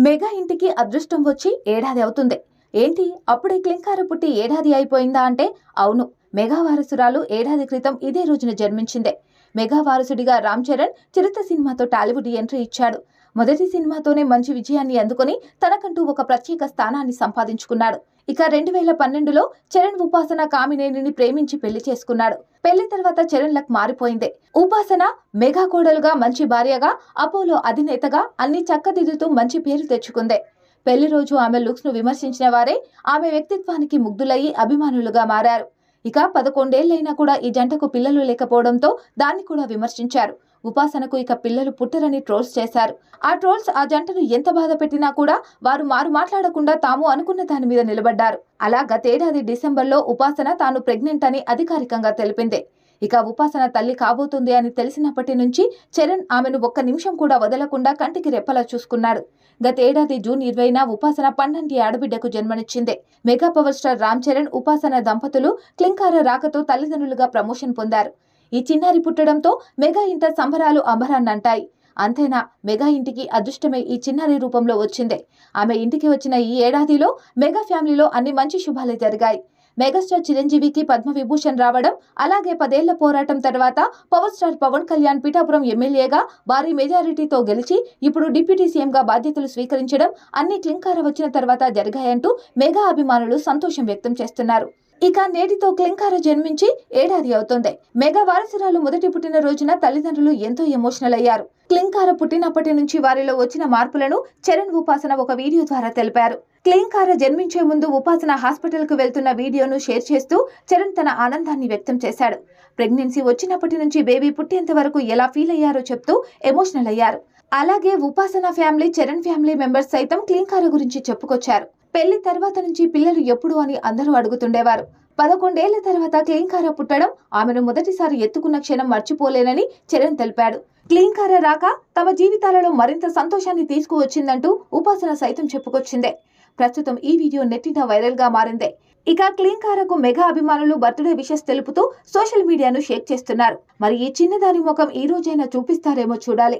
Mega ఇంటికి అదృష్టం వచ్చి ఏడాది అవుతుంది. ఏంటి? అప్పుడే క్లింకార పుట్టి ఏడాది అయిపోయిందా అంటే అవును. మెగా వారసురాలు ఏడాది క్రితం ఇదే రోజున జన్మించిందే. మెగా వారసుడిగా రామ్ చరణ్ చిరుత సినిమాతో టాలీవుడ్ ఎంట్రీ ఇచ్చాడు. మొదటి సినిమాతోనే మంచి విజయాన్ని అందుకొని తనకంటూ ఒక ప్రత్యేక స్థానాన్ని సంపాదించుకున్నాడు. ఇక రెండు వేల పన్నెండులో చరణ్ ఉపాసన కామినేనిని ప్రేమించి పెళ్ళి చేసుకున్నాడు. పెళ్ళి తర్వాత చరణ్ లక్ మారిపోయింది. ఉపాసన మెగా కోడలుగా మంచి భార్యగా అపోలో అధినేతగా అన్ని చక్కదిద్దుతూ మంచి పేరు తెచ్చుకుంది. పెళ్ళి రోజు ఆమె లుక్స్ను విమర్శించిన వారే ఆమె వ్యక్తిత్వానికి ముగ్ధులయ్యి అభిమానులుగా మారారు. ఇక పదకొండేళ్ళైనా కూడా ఈ జంటకు పిల్లలు లేకపోవడంతో దాన్ని కూడా విమర్శించారు. ఉపాసనకు ఇక పిల్లలు పుట్టరని ట్రోల్స్ చేశారు. ఆ ట్రోల్స్ ఆ జంటను ఎంత బాధ పెట్టినా కూడా వారు మారు మాట్లాడకుండా తాము అనుకున్న దాని మీద నిలబడ్డారు. అలా గతేడాది డిసెంబర్లో ఉపాసన తాను ప్రెగ్నెంట్ అని అధికారికంగా తెలిపింది. ఇక ఉపాసన తల్లి కాబోతుంది అని తెలిసినప్పటి నుంచి చరణ్ ఆమెను ఒక్క నిమిషం కూడా వదలకుండా కంటికి రెప్పలా చూసుకున్నాడు. గతేడాది జూన్ ఇరవైన ఉపాసన పన్నెండు ఆడబిడ్డకు జన్మనిచ్చింది. Mega power star Ram Charan Upasana దంపతులు క్లింకార రాకతో తల్లిదండ్రులుగా ప్రమోషన్ పొందారు. ఈ చిన్నారి పుట్టడంతో మెగా ఇంత సంబరాలు అంబరాన్నంటాయి. అంతేనా మెగా ఇంటికి అదృష్టమే ఈ చిన్నారి రూపంలో వచ్చింది. ఆమె ఇంటికి వచ్చిన ఈ ఏడాదిలో మెగా ఫ్యామిలీలో అన్ని మంచి శుభాలే జరిగాయి. మెగాస్టార్ చిరంజీవికి పద్మ విభూషణ్ రావడం అలాగే పదేళ్ళ పోరాటం తర్వాత పవర్ స్టార్ పవన్ కళ్యాణ్ పిఠాపురం ఎమ్మెల్యేగా భారీ మెజారిటీతో గెలిచి ఇప్పుడు డిప్యూటీ సీఎంగా బాధ్యతలు స్వీకరించడం అన్ని క్లింకార వచ్చిన తర్వాత జరిగాయంటూ మెగా అభిమానులు సంతోషం వ్యక్తం చేస్తున్నారు. ఇక నేటితో క్లింకార జన్మించి ఏడాది అవుతోంది. మెగా వారసురాలు మొదటి పుట్టిన రోజున తల్లిదండ్రులు ఎంతో ఎమోషనల్ అయ్యారు. క్లింకార పుట్టినప్పటి నుంచి వారిలో వచ్చిన మార్పులను చరణ్ ఉపాసన ఒక వీడియో ద్వారా తెలిపారు. క్లింకార జన్మించే ముందు ఉపాసన హాస్పిటల్కు వెళ్తున్న వీడియోను షేర్ చేస్తూ చరణ్ తన ఆనందాన్ని వ్యక్తం చేశాడు. ప్రెగ్నెన్సీ వచ్చినప్పటి నుంచి బేబీ పుట్టేంత వరకు ఎలా ఫీల్ అయ్యారో చెప్తూ ఎమోషనల్ అయ్యారు. అలాగే ఉపాసన ఫ్యామిలీ చరణ్ ఫ్యామిలీ మెంబర్స్ సైతం క్లింకార గురించి చెప్పుకొచ్చారు. పెళ్ళి తర్వాత నుంచి పిల్లలు ఎప్పుడు అని అందరూ అడుగుతుండేవారు. పదకొండేళ్ళ తర్వాత క్లీంకార పుట్టడం ఆమెను మొదటిసారి ఎత్తుకున్న క్షణం మర్చిపోలేనని చరణ్ తెలిపాడు. క్లీంకార రాక తమ జీవితాలలో మరింత సంతోషాన్ని తీసుకువచ్చిందంటూ ఉపాసన సైతం చెప్పుకొచ్చిందే. ప్రస్తుతం ఈ వీడియో నెట్టిన వైరల్గా మారిందే. ఇక క్లీంకారకు మెగా అభిమానులు బర్త్డే విషెస్ తెలుపుతూ సోషల్ మీడియాను షేక్ చేస్తున్నారు. మరి ఈ చిన్నదాని ముఖం ఈ రోజైనా చూపిస్తారేమో చూడాలి.